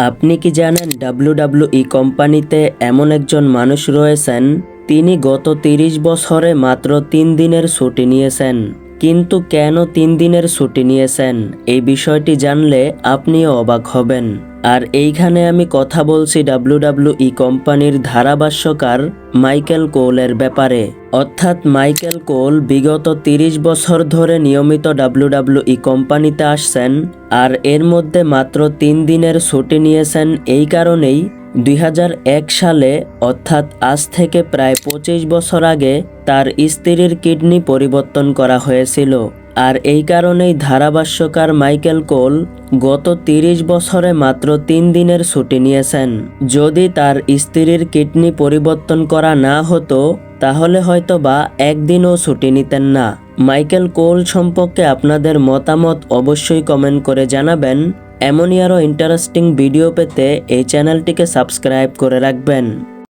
আপনি কি জানেন ডাব্লিউডাব্লিউই কোম্পানিতে এমন একজন মানুষ রয়েছেন? তিনি গত তিরিশ বছরে মাত্র তিন দিনের ছুটি নিয়েছেন। কিন্তু কেন তিন দিনের ছুটি নিয়েছেন? এই বিষয়টি জানলে আপনিও অবাক হবেন। আর এইখানে আমি কথা বলছি ডাব্লিউডাব্লিউই কোম্পানির ধারাভাষ্যকার মাইকেল কোলের ব্যাপারে। অর্থাৎ মাইকেল কোল বিগত তিরিশ বছর ধরে নিয়মিত ডাব্লিউডাব্লিউই কোম্পানিতে আসছেন আর এর মধ্যে মাত্র তিন দিনের ছুটি নিয়েছেন এই কারণেই দুই হাজার এক সালে, অর্থাৎ আজ থেকে প্রায় পঁচিশ বছর আগে, তার স্ত্রীর কিডনি পরিবর্তন করা হয়েছিল। আর এই কারণেই ধারাভাষ্যকার মাইকেল কোল গত তিরিশ বছরে মাত্র তিন দিনের ছুটি নিয়েছেন। যদি তার স্ত্রীর কিডনি পরিবর্তন করা না হতো, তাহলে হয়তো বা একদিনও ছুটি নিতেন না। মাইকেল কোল সম্পর্কে আপনাদের মতামত অবশ্যই কমেন্ট করে জানাবেন। এমনই আরও ইন্টারেস্টিং ভিডিও পেতে এই চ্যানেলটিকে সাবস্ক্রাইব করে রাখবেন।